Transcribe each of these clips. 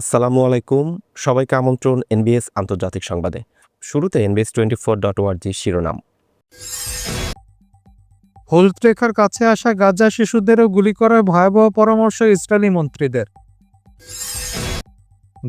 আসসালামু আলাইকুম। সবাইকে আমন্ত্রণ এনবিএস আন্তর্জাতিক সংবাদে। শুরুতে এনবিএস টোয়েন্টি ফোর ডট ওয়ার্জি শিরোনাম। হলুদ কাছে আসা গাজা শিশুদেরও গুলি করার ভয়াবহ পরামর্শ ইসরায়েলি মন্ত্রীদের।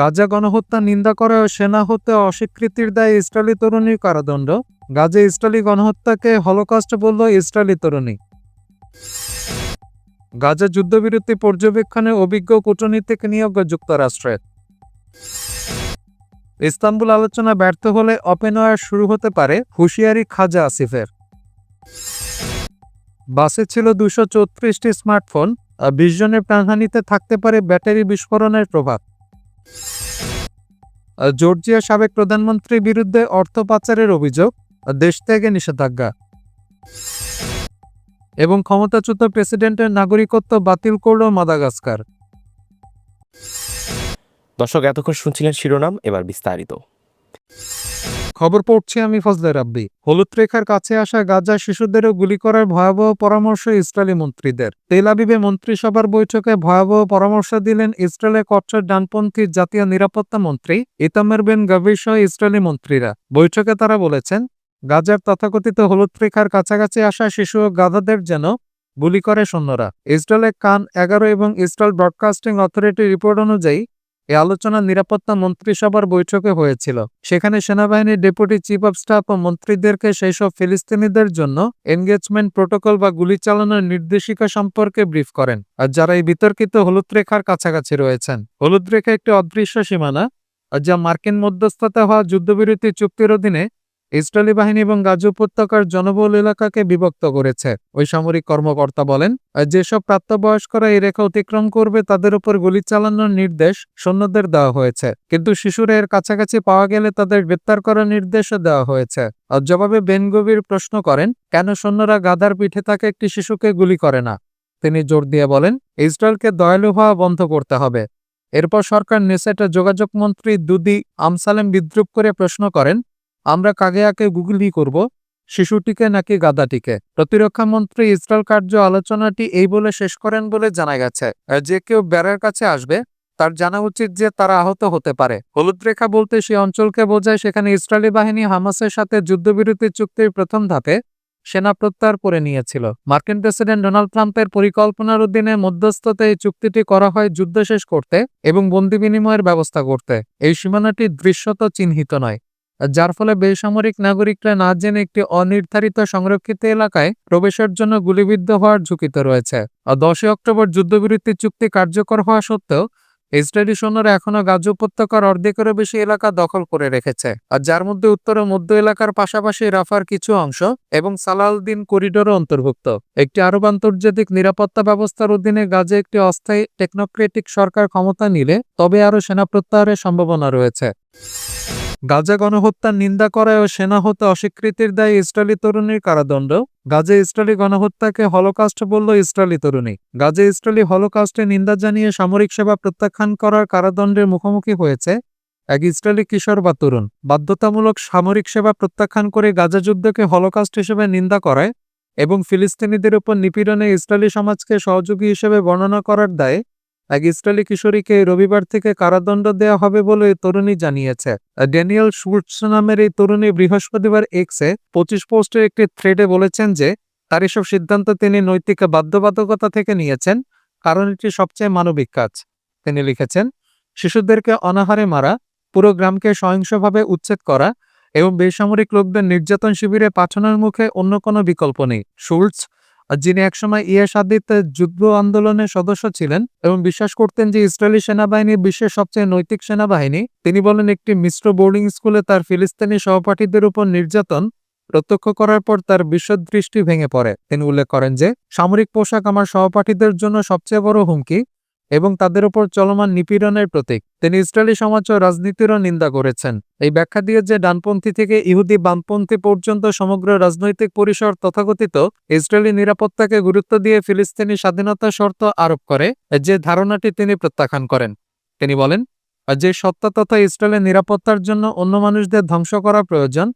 গাজা গণহত্যা নিন্দা করে ও সেনা হতে অস্বীকৃতির দায়ে ইসরায়েলি তরুণীর কারাদণ্ড। গাজা ইসরায়েলি গণহত্যাকে হলোকাস্ট বলল ইসরায়েলি তরুণী। গাজা যুদ্ধবিরতি পর্যবেক্ষণে অভিজ্ঞ কূটনীতিক নিয়োগ যুক্তরাষ্ট্রের ইস্তাম্বুল আলোচনা ব্যর্থ হলে ওপেন ওয়ার শুরু হতে পারে হুঁশিয়ারি খাজা আসিফের। বাসে ছিল দুশো চৌত্রিশটি স্মার্টফোন বিশ জনের প্রাণহানিতে থাকতে পারে ব্যাটারি বিস্ফোরণের প্রভাব। জর্জিয়া সাবেক প্রধানমন্ত্রীর বিরুদ্ধে অর্থ পাচারের অভিযোগ দেশ থেকে নিষেধাজ্ঞা। এবং ক্ষমতাচ্যুত প্রেসিডেন্টের নাগরিকত্ব বাতিল করল মাদাগাস্কার। দর্শক এতক্ষণ শুনছিলেন শিরোনাম এবার বিস্তারিত। খবর পড়ছি আমি ফজলে রাব্বি। হলুদ রেখার কাছে আসা গাজা শিশুদেরও গুলি করার ভয়াবহ পরামর্শ ইসরায়েলি মন্ত্রীদের। তেল আবিবে মন্ত্রিসভার বৈঠকে ভয়াবহ পরামর্শ দিলেন ইসরায়েলের কট্টর ডানপন্থী জাতীয় নিরাপত্তা মন্ত্রী ইতামের বেন গাভির সহ ইসরায়েলি মন্ত্রীরা। বৈঠকে তারা বলেছেন গাজার তথাকথিত হলুদ রেখার কাছাকাছি আসা শিশু ও গাধাদের যেন গুলি করে সৈন্যরা। ইসরায়েলের কান এগারো এবং ইসরায়েল ব্রডকাস্টিং অথরিটির রিপোর্ট অনুযায়ী এই আলোচনা নিরাপত্তা মন্ত্রিসভার বৈঠকে হয়েছিল। সেখানে সেনাবাহিনীর ডেপুটি চিফ অব স্টাফ ও মন্ত্রীদেরকে সেই সব ফিলিস্তিনিদের জন্য এনগেজমেন্ট প্রোটোকল বা গুলি চালানোর নির্দেশিকা সম্পর্কে ব্রিফ করেন, আর যারা এই বিতর্কিত হলুদ রেখার কাছাকাছি রয়েছেন। হলুদ রেখা একটি অদৃশ্য সীমানা, যা মার্কিন মধ্যস্থতা হওয়া যুদ্ধবিরতি চুক্তির অধীনে ইসরায়েলি বাহিনী এবং গাজা উপত্যকার জনবহুল এলাকাকে বিভক্ত করেছে। ওই সামরিক কর্মকর্তা বলেন, যেসব প্রাপ্তবয়স্করা এই রেখা অতিক্রম করবে, তাদের উপর গুলি চালানোর নির্দেশ সৈন্যদের দেওয়া হয়েছে। কিন্তু শিশুরা এর কাছাকাছি পাওয়া গেলে তাদের গ্রেপ্তার করার নির্দেশও দেওয়া হয়েছে। আর জবাবে বেনগভীর প্রশ্ন করেন, কেন সৈন্যরা গাধার পিঠে থাকা একটি শিশুকে গুলি করে না? তিনি জোর দিয়ে বলেন, ইসরায়েলকে দয়ালু হওয়া বন্ধ করতে হবে। এরপর সরকার নেসেটের যোগাযোগ মন্ত্রী দুদি আমসালেম বিদ্রুপ করে প্রশ্ন করেন আমরা কাগে আগে গুগলি করব? শিশুটিকে নাকি গাদাটিকে প্রতিরক্ষা মন্ত্রী ইসরায়েল কার্য আলোচনাটি এই বলে শেষ করেন বলে জানা গেছে। যে কেউ বেড়ার কাছে আসবে, তার জানা উচিত যে তারা আহত হতে পারে। হলুদ রেখা বলতে সেই অঞ্চলকে বোঝায় সেখানে ইসরায়েলি বাহিনী হামাসের সাথে যুদ্ধবিরতি চুক্তির প্রথম ধাপে সেনা প্রত্যাহার করে নিয়েছিল। মার্কিন প্রেসিডেন্ট ডোনাল্ড ট্রাম্পের পরিকল্পনার অধীনে মধ্যস্থতে এই চুক্তিটি করা হয় যুদ্ধ শেষ করতে এবং বন্দি বিনিময়ের ব্যবস্থা করতে। এই সীমানাটি দৃশ্যত চিহ্নিত নয়। যার ফলে বেসামরিক নাগরিকরা না জেনে একটি অনির্ধারিত সংরক্ষিত এলাকায় প্রবেশের জন্য গুলিবিদ্ধ হওয়ার ঝুঁকিতে রয়েছে। দশই অক্টোবর যুদ্ধবিরতি চুক্তি কার্যকর হওয়া সত্ত্বেও ইসরায়েলি সৈন্যরা এখনও গাজ উপত্যকার অর্ধেকেরও বেশি এলাকা দখল করে রেখেছে। আর যার মধ্যে উত্তর ও মধ্য এলাকার পাশাপাশি রাফার কিছু অংশ এবং সালাউদ্দিন করিডোরও অন্তর্ভুক্ত। একটি আরব আন্তর্জাতিক নিরাপত্তা ব্যবস্থার অধীনে গাজে একটি অস্থায়ী টেকনোক্রেটিক সরকার ক্ষমতা নিলে তবে আরও সেনা প্রত্যাহারের সম্ভাবনা রয়েছে। গাজা গণহত্যার নিন্দা করায় ও সেনা হতে অস্বীকৃতির দায়ে ইসরায়েলি তরুণীর কারাদণ্ড। গাজে ইসরায়েলি গণহত্যাকে হলোকাস্ট বলল ইসরায়েলি তরুণী। গাজে ইসরায়েলি হলোকাস্টে নিন্দা জানিয়ে সামরিক সেবা প্রত্যাখ্যান করার কারাদণ্ডের মুখোমুখি হয়েছে এক ইসরায়েলি কিশোর বা তরুণ। বাধ্যতামূলক সামরিক সেবা প্রত্যাখ্যান করে গাজা যুদ্ধকে হলোকাস্ট হিসেবে নিন্দা করায় এবং ফিলিস্তিনিদের উপর নিপীড়নে ইসরায়েলি সমাজকে সহযোগী হিসেবে বর্ণনা করার দায়ে ইসরায়েলি কিশোরীকে রবিবার থেকে কারাদণ্ড দেওয়া হবে বলে তরুণী জানিয়েছে। ড্যানিয়েল শুটস নামের এই তরুণী বৃহস্পতিবার এক্সে পঁচিশ পোস্টের একটি থ্রেডে বলেছেন যে, তার এসব সিদ্ধান্ত তিনি নৈতিক বাধ্যবাধকতা থেকে নিয়েছেন, কারণ এটি সবচেয়ে মানবিক কাজ। তিনি লিখেছেন, শিশুদেরকে অনাহারে মারা, পুরো গ্রামকে সহিংসভাবে উচ্ছেদ করা এবং বেসামরিক লোকদের নির্যাতন শিবিরে পাঠানোর মুখে অন্য কোনো বিকল্প নেই। শুলস যিনি একসময় ইয়ে আদিত্যের যুদ্ধ আন্দোলনের সদস্য ছিলেন এবং বিশ্বাস করতেন যে ইসরায়েলি সেনাবাহিনী বিশ্বের সবচেয়ে নৈতিক সেনাবাহিনী, তিনি বলেন, একটি মিশ্র বোর্ডিং স্কুলে তার ফিলিস্তিনি সহপাঠীদের উপর নির্যাতন প্রত্যক্ষ করার পর তার বিশ্বদৃষ্টি ভেঙে পড়ে। তিনি উল্লেখ করেন যে, সামরিক পোশাক আমার সহপাঠীদের জন্য সবচেয়ে বড় হুমকি এবং তাদের ওপর চলমান নিপীড়নের প্রতীক। তিনি ইসরায়েলি সমাজ ও রাজনীতিরও নিন্দা করেছেন। এই ব্যাখ্যা দিয়ে যে ডানপন্থী থেকে ইহুদি বামপন্থী পর্যন্ত সমগ্র রাজনৈতিক পরিসর তথাকথিত, ইসরায়েলি নিরাপত্তাকে গুরুত্ব দিয়ে ফিলিস্তিনি স্বাধীনতা শর্ত আরোপ করে, যে ধারণাটি তিনি প্রত্যাখ্যান করেন। তিনি বলেন, যে সত্তা তথা ইসরায়েলের নিরাপত্তার জন্য অন্য মানুষদের ধ্বংস করা প্রয়োজন,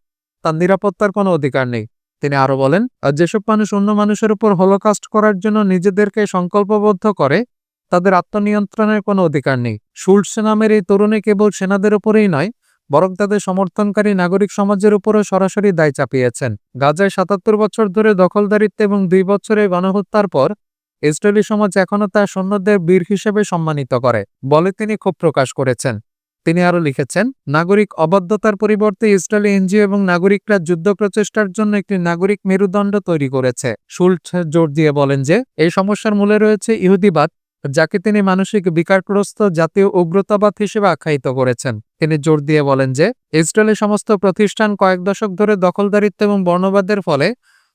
তার নিরাপত্তার কোনো অধিকার নেই। তিনি আরও বলেন, যেসব মানুষ অন্য মানুষের উপর হলোকাস্ট করার জন্য নিজেদেরকে সংকল্পবদ্ধ করে তাদের আত্মনিয়ন্ত্রণের কোনো অধিকার নেই। শুল্টস নামের এই তরুণী কেবল সেনাদের উপরেই নয়, বরং তাদের সমর্থনকারী নাগরিক সমাজের উপরও সরাসরি দায় চাপিয়েছেন। গাজায় সাতাত্তর বছর ধরে দখলদারিত্ব এবং দুই বছরের গণহত্যার পর ইসরায়েলি সমাজ এখনও তার সৈন্যদের বীর হিসেবে সম্মানিত করে, বলে তিনি ক্ষোভ প্রকাশ করেছেন। তিনি আরও লিখেছেন, নাগরিক অবাধ্যতার পরিবর্তে ইসরায়েলি এনজিও এবং নাগরিকরা যুদ্ধ প্রচেষ্টার জন্য একটি নাগরিক মেরুদণ্ড তৈরি করেছে। শুল্ট জোর দিয়ে বলেন যে, এই সমস্যার মূলে রয়েছে ইহুদিবাদ যাকে তিনি মানসিক বিকারগ্রস্ত জাতীয় উগ্রতাবাদ হিসেবে আখ্যায়িত করেছেন। তিনি জোর দিয়ে বলেন যে ইসরায়েলের সমস্ত প্রতিষ্ঠান কয়েক দশক ধরে দখলদারিত্ব এবং বর্ণবাদের ফলে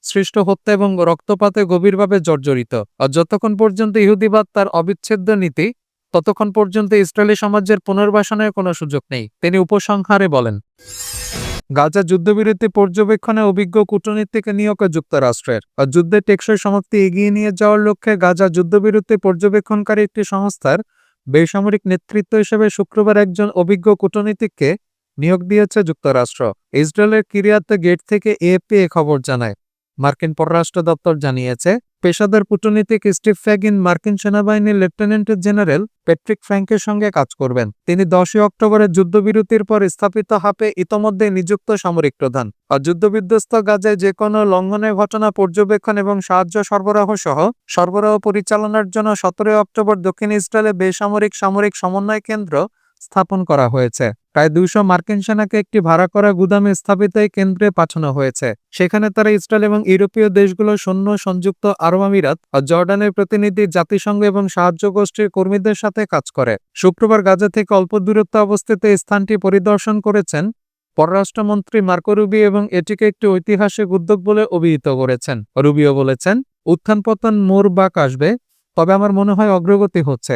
সৃষ্ট হত্যা এবং রক্তপাতে গভীরভাবে জর্জরিত। আর যতক্ষণ পর্যন্ত ইহুদিবাদ তার অবিচ্ছেদ্য নীতি, ততক্ষণ পর্যন্ত ইসরায়েলি সমাজের পুনর্বাসনের কোনো সুযোগ নেই। তিনি উপসংহারে বলেন গাজা যুদ্ধবিরতি পর্যবেক্ষণে অভিজ্ঞ কূটনীতিক নিয়োগ যুক্তরাষ্ট্রের আর যুদ্ধের টেকসই সমাপ্তি এগিয়ে নিয়ে যাওয়ার লক্ষ্যে গাজা যুদ্ধবিরতি পর্যবেক্ষণকারী একটি সংস্থার বেসামরিক নেতৃত্ব হিসেবে শুক্রবার একজন অভিজ্ঞ কূটনীতিককে নিয়োগ দিয়েছে যুক্তরাষ্ট্র। ইসরায়েলের কিরিয়াতে গেট থেকে এএপি এ খবর জানায়। মার্কিন পররাষ্ট্র দপ্তর জানিয়েছে পেশাদার কূটনীতিক স্টিভ ফ্যাগিন, মার্কিন সেনাবাহিনীর লেফটেন্যান্ট জেনারেল প্যাট্রিক ফ্র্যাঙ্কের সঙ্গে কাজ করবেন। তিনি দশই অক্টোবরের যুদ্ধবিরতির পর স্থাপিত হাপে ইতোমধ্যে নিযুক্ত সামরিক প্রধান। আর যুদ্ধবিধ্বস্ত গাজায় যে কোনো লঙ্ঘনের ঘটনা পর্যবেক্ষণ এবং সাহায্য সরবরাহ সহ সরবরাহ পরিচালনার জন্য সতেরোই অক্টোবর দক্ষিণ ইসরায়েলে বেসামরিক সামরিক সমন্বয় কেন্দ্র স্থাপন করা হয়েছে। প্রায় দুইশো মার্কিন সেনাকে একটি ভাড়া করা গুদামে স্থাপিত এই কেন্দ্রে পাঠানো হয়েছে। সেখানে তারা ইসরায়েল এবং ইউরোপীয় দেশগুলোর সৈন্য, সংযুক্ত আরব আমিরাত ও জর্ডানের প্রতিনিধি, জাতিসংঘ এবং সাহায্য গোষ্ঠীর কর্মীদের সাথে কাজ করে। শুক্রবার গাজা থেকে অল্প দূরত্ব অবস্থিত স্থানটি পরিদর্শন করেছেন পররাষ্ট্রমন্ত্রী মার্কো রুবি এবং এটিকে একটি ঐতিহাসিক উদ্যোগ বলে অভিহিত করেছেন। রুবিও বলেছেন উত্থান পতন মোর বাক আসবে, তবে আমার মনে হয় অগ্রগতি হচ্ছে।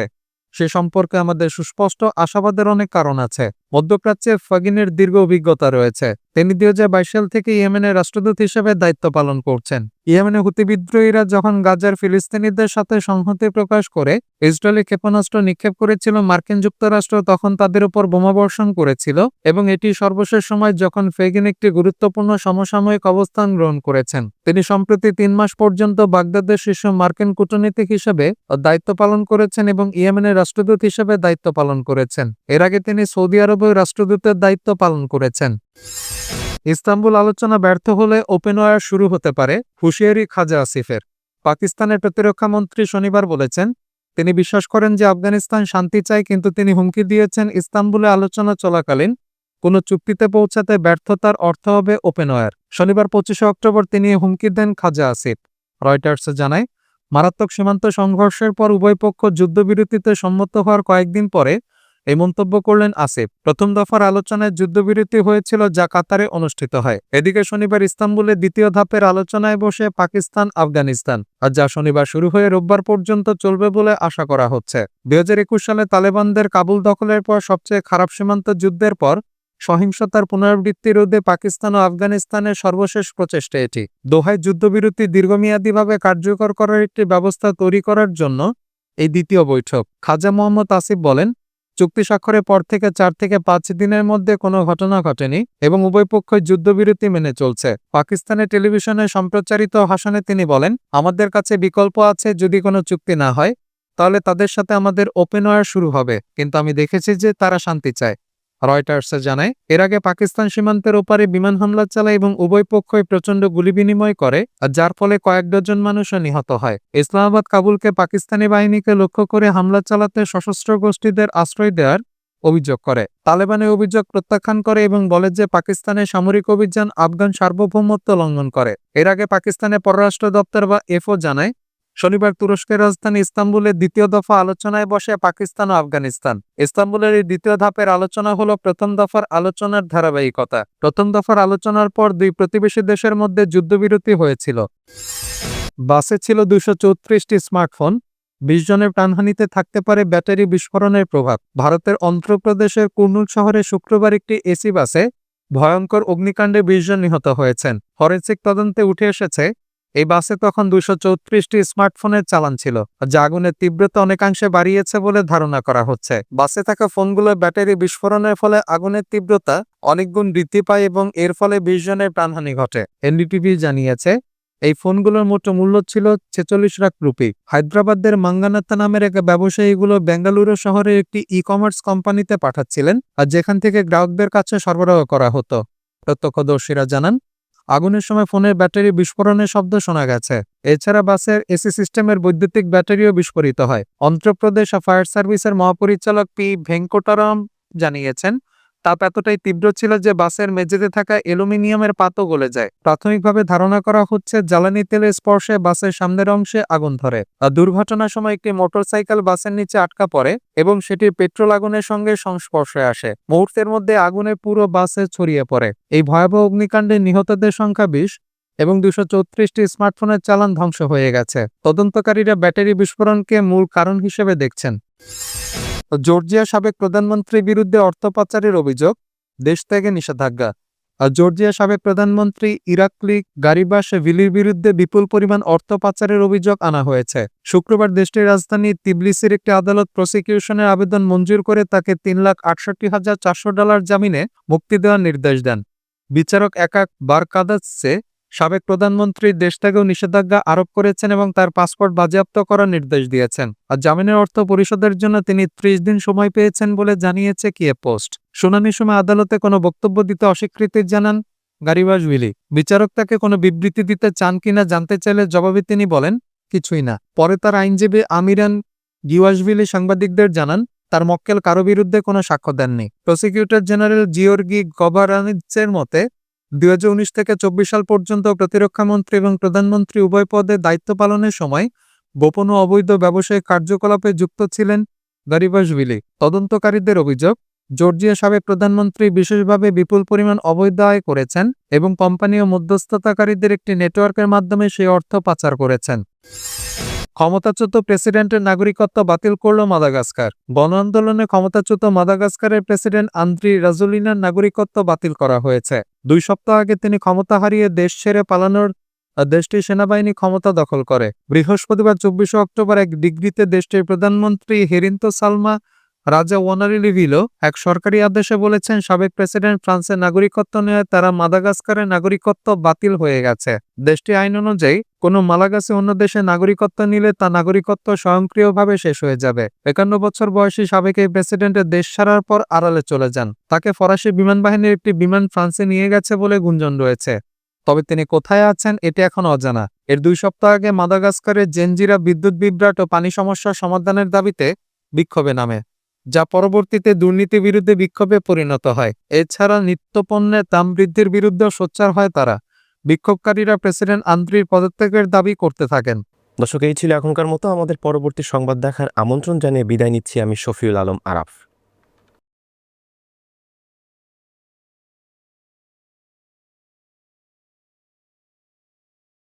সে সম্পর্কে আমাদের সুস্পষ্ট আশাবাদের অনেক কারণ আছে। মধ্যপ্রাচ্যে ফাগিনের দীর্ঘ অভিজ্ঞতা রয়েছে। তিনি দুই হাজার বাইশ সাল থেকে ইয়েমেনের রাষ্ট্রদূত হিসেবে দায়িত্ব পালন করছেন। ইয়েমেনে হুতি বিদ্রোহীরা যখন গাজার ফিলিস্তিনিদের সাথে সংহতি প্রকাশ করে, ইসরায়েলি ক্ষেপণাস্ত্র নিক্ষেপ করেছিল মার্কিন যুক্তরাষ্ট্র, তখন তাদের উপর বোমাবর্ষণ করেছিল এবং এটি সর্বশেষ সময় যখন ফেগিন একটি গুরুত্বপূর্ণ সমসাময়িক অবস্থান গ্রহণ করেছেন। তিনি সম্প্রতি তিন মাস পর্যন্ত বাগদাদের শীর্ষ মার্কিন কূটনীতিক হিসেবে দায়িত্ব পালন করেছেন এবং ইয়েমেনের রাষ্ট্রদূত হিসেবে দায়িত্ব পালন করেছেন। এর আগে তিনি সৌদি আরবের রাষ্ট্রদূতের দায়িত্ব পালন করেছেন। ইস্তাম্বুল আলোচনা ব্যর্থ হলে ওপেন ওয়ার শুরু হতে পারে, হুঁশিয়ারি খাজা আসিফের। পাকিস্তানের প্রতিরক্ষা মন্ত্রী শনিবার বলেছেন, তিনি বিশ্বাস করেন যে আফগানিস্তান শান্তি চায়, কিন্তু তিনি হুমকি দিয়েছেন ইস্তাম্বুলে আলোচনা চলাকালীন কোনো চুক্তিতে পৌঁছাতে ব্যর্থতার অর্থ হবে ওপেন ওয়ার। শনিবার পঁচিশে অক্টোবর তিনি হুমকি দেন খাজা আসিফ। রয়টার্স জানায়, মারাত্মক সীমান্ত সংঘর্ষের পর উভয় পক্ষ যুদ্ধবিরতিতে সম্মত হওয়ার কয়েকদিন পরে এই মন্তব্য করলেন আসিফ। প্রথম দফার আলোচনায় যুদ্ধবিরতি হয়েছিল যা কাতারে অনুষ্ঠিত হয়। এদিকে শনিবার ইস্তাম্বুলে দ্বিতীয় ধাপের আলোচনায় বসে পাকিস্তান, আফগানিস্তান। আর যা শনিবার শুরু হয়ে রোববার পর্যন্ত চলবে বলে আশা করা হচ্ছে। দু হাজার একুশ সালে তালেবানদের কাবুল দখলের পর সবচেয়ে খারাপ সীমান্ত যুদ্ধের পর সহিংসতার পুনরাবৃত্তি রোধে পাকিস্তান ও আফগানিস্তানের সর্বশেষ প্রচেষ্টা এটি। দোহায় যুদ্ধবিরতি দীর্ঘমেয়াদীভাবে কার্যকর করার একটি ব্যবস্থা তৈরি করার জন্য এই দ্বিতীয় বৈঠক। খাজা মোহাম্মদ আসিফ বলেন চুক্তি স্বাক্ষরের পর থেকে চার থেকে পাঁচ দিনের মধ্যে কোনো ঘটনা ঘটেনি এবং উভয় পক্ষই যুদ্ধবিরতি মেনে চলছে। পাকিস্তানের টেলিভিশনে সম্প্রচারিত ভাষণে তিনি বলেন, আমাদের কাছে বিকল্প আছে যদি কোনো চুক্তি না হয়, তাহলে তাদের সাথে আমাদের ওপেন ওয়ার শুরু হবে। কিন্তু আমি দেখেছি যে তারা শান্তি চায়। রয়টার্সে জানায়, এর আগে পাকিস্তান সীমান্তের ওপারে বিমান হামলা চালায় এবং উভয় পক্ষই প্রচণ্ড গুলি বিনিময় করে যার ফলে কয়েক ডজন মানুষও নিহত হয়। ইসলামাবাদ কাবুলকে পাকিস্তানি বাহিনীকে লক্ষ্য করে হামলা চালাতে সশস্ত্র গোষ্ঠীদের আশ্রয় দেওয়ার অভিযোগ করে। তালেবানের অভিযোগ প্রত্যাখ্যান করে এবং বলে যে পাকিস্তানের সামরিক অভিযান আফগান সার্বভৌমত্ব লঙ্ঘন করে। এর আগে পাকিস্তানের পররাষ্ট্র দপ্তর বা এফও জানায় শনিবার তুরস্কের রাজধানী ইস্তাম্বুলে দ্বিতীয় দফা আলোচনায় বসে পাকিস্তান ও আফগানিস্তান। ইস্তাম্বুলের এই দ্বিতীয় ধাপের আলোচনা হলো প্রথম দফার আলোচনার ধারাবাহিকতা। প্রথম দফার আলোচনার পর দুই প্রতিবেশী দেশের মধ্যে যুদ্ধবিরতি হয়েছিল। বাসে ছিল দুশো চৌত্রিশটি স্মার্টফোন, বিশ জনের প্রাণহানিতে থাকতে পারে ব্যাটারি বিস্ফোরণের প্রভাব। ভারতের অন্ধ্রপ্রদেশের কুর্নুল শহরে শুক্রবার একটি এসি বাসে ভয়ঙ্কর অগ্নিকাণ্ডে বিশ জন নিহত হয়েছেন। ফরেন্সিক তদন্তে উঠে এসেছে এই বাসে তখন দুশো চৌত্রিশটি স্মার্টফোনের চালান ছিল। যা আগুনের তীব্রতা অনেকাংশে বাড়িয়েছে বলে ধারণা করা হচ্ছে। বাসে থাকা ফোনগুলোর ব্যাটারি বিস্ফোরণের ফলে আগুনের তীব্রতা অনেক গুণ বৃদ্ধি পায় এবং এর ফলে বিশ জনের প্রাণহানি ঘটে। এনডিটিভি জানিয়েছে, এই ফোনগুলোর মোট মূল্য ছিল ছেচল্লিশ লাখ রুপি। হায়দ্রাবাদের মাঙ্গানাত্তা নামের এক ব্যবসায়ীগুলো বেঙ্গালুরু শহরে একটি ই কমার্স কোম্পানিতে পাঠাচ্ছিলেন, আর যেখান থেকে গ্রাহকদের কাছে সরবরাহ করা হতো। প্রত্যক্ষদর্শীরা জানান আগুনের সময় ফোনের ব্যাটারি বিস্ফোরণের শব্দ শোনা গেছে। এছাড়া বাসের এসি সিস্টেমের বৈদ্যুতিক ব্যাটারিও বিস্ফোরিত হয়। অন্ধ্রপ্রদেশ ফায়ার সার্ভিসের মহাপরিচালক পি ভেঙ্কটারাম জানিয়েছেন তাপ এতটাই তীব্র ছিল যে বাসের মেঝেতে থাকা অ্যালুমিনিয়ামের পাতও গলে যায়। প্রাথমিকভাবে ধারণা করা হচ্ছে জ্বালানি তেলের স্পর্শে বাসের সামনের অংশে আগুন ধরে। দুর্ঘটনার সময় একটি মোটরসাইকেল বাসের নিচে আটকা পড়ে এবং সেটি পেট্রোল আগুনের সঙ্গে সংস্পর্শে আসে। মুহূর্তের মধ্যে আগুনে পুরো বাসে ছড়িয়ে পড়ে। এই ভয়াবহ অগ্নিকাণ্ডে নিহতদের সংখ্যা বিশ এবং দুশো চৌত্রিশটি স্মার্টফোনের চালান ধ্বংস হয়ে গেছে। তদন্তকারীরা ব্যাটারি বিস্ফোরণকে মূল কারণ হিসেবে দেখছেন। জর্জিয়া সাবেক প্রধানমন্ত্রীর বিরুদ্ধে অর্থ পাচারের অভিযোগ, দেশ থেকে নিষেধাজ্ঞা। জর্জিয়া সাবেক প্রধানমন্ত্রী ইরাকলি গারিবাস ভিলির বিরুদ্ধে বিপুল পরিমাণ অর্থ পাচারের অভিযোগ আনা হয়েছে। শুক্রবার দেশটির রাজধানী তিবলিসির একটি আদালত প্রসিকিউশনের আবেদন মঞ্জুর করে তাকে তিন লাখ আটষট্টি হাজার চারশো ডলার জামিনে মুক্তি দেওয়ার নির্দেশ দেন। বিচারক একাক বারকাদাসে সাবেক প্রধানমন্ত্রী দেশ থেকেও নিষেধাজ্ঞা আরোপ করেছেন এবং তার পাসপোর্ট বাজেয়াপ্ত করার নির্দেশ দিয়েছেন। আর জামিনের অর্থ পরিশোধের জন্য তিনি ত্রিশ দিন সময় পেয়েছেন বলে জানিয়েছে কিয়ে পোস্ট। শুনানির সময় আদালতে কোনো বক্তব্য দিতে অস্বীকৃতি জানান গারিবাসভিলি বিচারক তাকে কোনো বিবৃতি দিতে চান কিনা জানতে চাইলে জবাবে তিনি বলেন, কিছুই না। পরে তার আইনজীবী আমিরান গিওয়াসভিলি সাংবাদিকদের জানান, তার মক্কেল কারও বিরুদ্ধে কোনো সাক্ষ্য দেননি। প্রসিকিউটর জেনারেল জিওর্গি গভারানিজের মতে দুই হাজার উনিশ থেকে চব্বিশ সাল পর্যন্ত প্রতিরক্ষা মন্ত্রী এবং প্রধানমন্ত্রী উভয় পদে দায়িত্ব পালনের সময় গোপন ও অবৈধ ব্যবসায়িক কার্যকলাপে যুক্ত ছিলেন গারিবাসভিলি তদন্তকারীদের অভিযোগ, জর্জিয়া সাবেক প্রধানমন্ত্রী বিশেষভাবে বিপুল পরিমাণ অবৈধ আয় করেছেন এবং কোম্পানি ও মধ্যস্থতাকারীদের একটি নেটওয়ার্কের মাধ্যমে সেই অর্থ পাচার করেছেন। ক্ষমতাচ্যুত প্রেসিডেন্টের নাগরিকত্ব বাতিল করল মাদাগাস্কার। গণ আন্দোলনে ক্ষমতাচ্যুত মাদাগাস্কারের প্রেসিডেন্ট আন্দ্রি রাজুলিনার নাগরিকত্ব বাতিল করা হয়েছে। দুই সপ্তাহ আগে তিনি ক্ষমতা হারিয়ে দেশ ছেড়ে পালানোর দেশটির সেনাবাহিনী ক্ষমতা দখল করে। বৃহস্পতিবার চব্বিশে অক্টোবর এক ডিগ্রিতে দেশটির প্রধানমন্ত্রী হেরিন্তো সালমা রাজা ওয়ানারিলিভিলো এক সরকারি আদেশে বলেছেন, সাবেক প্রেসিডেন্ট ফ্রান্সের নাগরিকত্ব নিয়ে তারা মাদাগাস্কারের নাগরিকত্ব বাতিল হয়ে গেছে। দেশটি আইন অনুযায়ী, কোনো মালাগাসে অন্য দেশে নাগরিকত্ব নিলে তা নাগরিকত্ব স্বয়ংক্রিয়ভাবে শেষ হয়ে যাবে। একান্ন বছর বয়সী সাবেক এই প্রেসিডেন্টের দেশ ছাড়ার পর আড়ালে চলে যান। তাকে ফরাসি বিমান বাহিনীর একটি বিমান ফ্রান্সে নিয়ে গেছে বলে গুঞ্জন রয়েছে। তবে তিনি কোথায় আছেন এটি এখন অজানা। এর দুই সপ্তাহ আগে মাদাগাস্কারের জেনজিরা বিদ্যুৎ বিভ্রাট ও পানি সমস্যার সমাধানের দাবিতে বিক্ষোভে নামে। যা পরবর্তীতে দুর্নীতি বিরুদ্ধে বিক্ষোভে পরিণত হয়। এছাড়া নিত্যপণ্যের দাম বৃদ্ধির বিরুদ্ধেও সোচ্চার হয় তারা। বিক্ষোভকারীরা প্রেসিডেন্ট আন্দ্রির পদত্যাগের দাবি করতে থাকেন। দর্শক, এই ছিল এখনকার মতো। আমাদের পরবর্তী সংবাদ দেখার আমন্ত্রণ জানিয়ে বিদায় নিচ্ছি আমি শফিউল আলম আরাফ।